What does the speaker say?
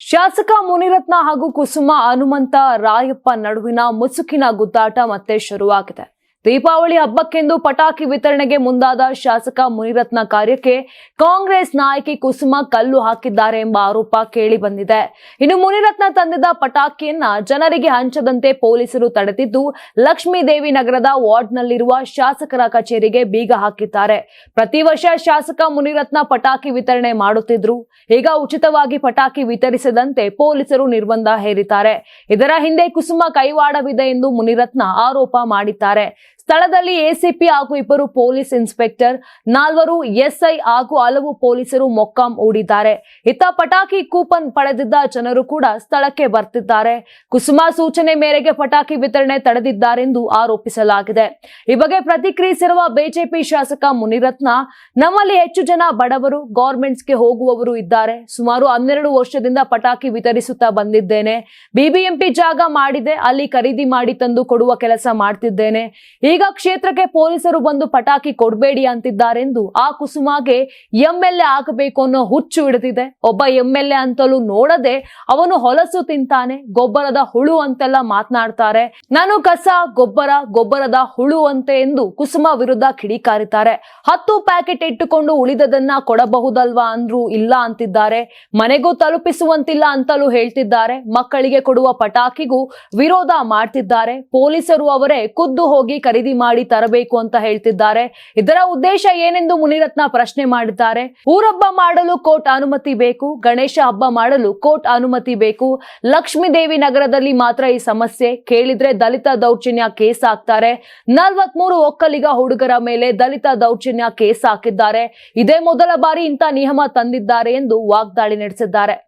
ಶಾಸಕ ಮುನಿರತ್ನ ಹಾಗೂ ಕುಸುಮ ಹನುಮಂತ ರಾಯಪ್ಪ ನಡುವಿನ ಮುಸುಕಿನ ಗುದ್ದಾಟ ಮತ್ತೆ ಶುರುವಾಗಿದೆ. ದೀಪಾವಳಿ ಹಬ್ಬಕ್ಕೆಂದು ಪಟಾಕಿ ವಿತರಣೆಗೆ ಮುಂದಾದ ಶಾಸಕ ಮುನಿರತ್ನ ಕಾರ್ಯಕ್ಕೆ ಕಾಂಗ್ರೆಸ್ ನಾಯಕಿ ಕುಸುಮ ಕಲ್ಲು ಹಾಕಿದ್ದಾರೆ ಎಂಬ ಆರೋಪ ಕೇಳಿ ಬಂದಿದೆ. ಇನ್ನು ಮುನಿರತ್ನ ತಂದಿದ್ದ ಪಟಾಕಿಯನ್ನ ಜನರಿಗೆ ಹಂಚದಂತೆ ಪೊಲೀಸರು ತಡೆದಿದ್ದು ಲಕ್ಷ್ಮೀದೇವಿ ನಗರದ ವಾರ್ಡ್ನಲ್ಲಿರುವ ಶಾಸಕರ ಕಚೇರಿಗೆ ಬೀಗ ಹಾಕಿದ್ದಾರೆ. ಪ್ರತಿ ವರ್ಷ ಶಾಸಕ ಮುನಿರತ್ನ ಪಟಾಕಿ ವಿತರಣೆ ಮಾಡುತ್ತಿದ್ರು. ಈಗ ಉಚಿತವಾಗಿ ಪಟಾಕಿ ವಿತರಿಸದಂತೆ ಪೊಲೀಸರು ನಿರ್ಬಂಧ ಹೇರಿದ್ದಾರೆ. ಇದರ ಹಿಂದೆ ಕುಸುಮ ಕೈವಾಡವಿದೆ ಎಂದು ಮುನಿರತ್ನ ಆರೋಪ ಮಾಡಿದ್ದಾರೆ. ಸ್ಥಳದಲ್ಲಿ ಎಸಿಪಿ ಹಾಗೂ ಇಬ್ಬರು ಪೊಲೀಸ್ ಇನ್ಸ್ಪೆಕ್ಟರ್, ನಾಲ್ವರು ಎಸ್ಐ ಹಾಗೂ ಹಲವು ಪೊಲೀಸರು ಮೊಕ್ಕಾಂ ಹೂಡಿದ್ದಾರೆ. ಇತ್ತ ಪಟಾಕಿ ಕೂಪನ್ ಪಡೆದಿದ್ದ ಜನರು ಕೂಡ ಸ್ಥಳಕ್ಕೆ ಬರ್ತಿದ್ದಾರೆ. ಕುಸುಮ ಸೂಚನೆ ಮೇರೆಗೆ ಪಟಾಕಿ ವಿತರಣೆ ತಡೆದಿದ್ದಾರೆಂದು ಆರೋಪಿಸಲಾಗಿದೆ. ಈ ಬಗ್ಗೆ ಪ್ರತಿಕ್ರಿಯಿಸಿರುವ ಬಿಜೆಪಿ ಶಾಸಕ ಮುನಿರತ್ನ, ನಮ್ಮಲ್ಲಿ ಹೆಚ್ಚು ಜನ ಬಡವರು, ಗೌರ್ಮೆಂಟ್ಸ್ಗೆ ಹೋಗುವವರು ಇದ್ದಾರೆ. ಸುಮಾರು ಹನ್ನೆರಡು ವರ್ಷದಿಂದ ಪಟಾಕಿ ವಿತರಿಸುತ್ತಾ ಬಂದಿದ್ದೇನೆ. ಬಿಬಿಎಂಪಿ ಜಾಗ ಮಾಡಿದೆ, ಅಲ್ಲಿ ಖರೀದಿ ಮಾಡಿ ತಂದು ಕೊಡುವ ಕೆಲಸ ಮಾಡ್ತಿದ್ದೇನೆ. ಈಗ ಕ್ಷೇತ್ರಕ್ಕೆ ಪೊಲೀಸರು ಬಂದು ಪಟಾಕಿ ಕೊಡಬೇಡಿ ಅಂತಿದ್ದಾರೆಂದು ಆ ಕುಸುಮಾಗೆ ಎಂಎಲ್ಎ ಆಗಬೇಕು ಅನ್ನೋ ಹುಚ್ಚು ಹಿಡಿದಿದೆ. ಒಬ್ಬ ಎಂಎಲ್ಎ ಅಂತಲೂ ನೋಡದೆ ಅವನು ಹೊಲಸು ತಿಂತಾನೆ, ಗೊಬ್ಬರದ ಹುಳು ಅಂತೆಲ್ಲ ಮಾತನಾಡ್ತಾರೆ. ನಾನು ಕಸ, ಗೊಬ್ಬರ, ಗೊಬ್ಬರದ ಹುಳು ಅಂತೆ ಎಂದು ಕುಸುಮ ವಿರುದ್ಧ ಕಿಡಿಕಾರಿತಾರೆ ಹತ್ತು ಪ್ಯಾಕೆಟ್ ಇಟ್ಟುಕೊಂಡು ಉಳಿದದನ್ನ ಕೊಡಬಹುದಲ್ವಾ ಅಂದ್ರು ಇಲ್ಲ ಅಂತಿದ್ದಾರೆ. ಮನೆಗೂ ತಲುಪಿಸುವಂತಿಲ್ಲ ಅಂತಲೂ ಹೇಳ್ತಿದ್ದಾರೆ. ಮಕ್ಕಳಿಗೆ ಕೊಡುವ ಪಟಾಕಿಗೂ ವಿರೋಧ ಮಾಡ್ತಿದ್ದಾರೆ. ಪೊಲೀಸರು ಅವರೇ ಖುದ್ದು ಹೋಗಿ ಖರೀದಿ ಮಾಡಿ ತರಬೇಕು ಅಂತ ಹೇಳ್ತಿದ್ದಾರೆ. ಇದರ ಉದ್ದೇಶ ಏನೆಂದು ಮುನಿರತ್ನ ಪ್ರಶ್ನೆ ಮಾಡಿದ್ದಾರೆ. ಊರಬ್ಬ ಮಾಡಲು ಕೋರ್ಟ್ ಅನುಮತಿ ಬೇಕು, ಗಣೇಶ ಹಬ್ಬ ಮಾಡಲು ಕೋರ್ಟ್ ಅನುಮತಿ ಬೇಕು. ಲಕ್ಷ್ಮೀ ದೇವಿ ನಗರದಲ್ಲಿ ಮಾತ್ರ ಈ ಸಮಸ್ಯೆ. ಕೇಳಿದ್ರೆ ದಲಿತ ದೌರ್ಜನ್ಯ ಕೇಸ್ ಹಾಕ್ತಾರೆ. ನಲ್ವತ್ಮೂರು ಒಕ್ಕಲಿಗ ಹುಡುಗರ ಮೇಲೆ ದಲಿತ ದೌರ್ಜನ್ಯ ಕೇಸ್ ಹಾಕಿದ್ದಾರೆ. ಇದೇ ಮೊದಲ ಬಾರಿ ಇಂಥ ನಿಯಮ ತಂದಿದ್ದಾರೆ ಎಂದು ವಾಗ್ದಾಳಿ ನಡೆಸಿದ್ದಾರೆ.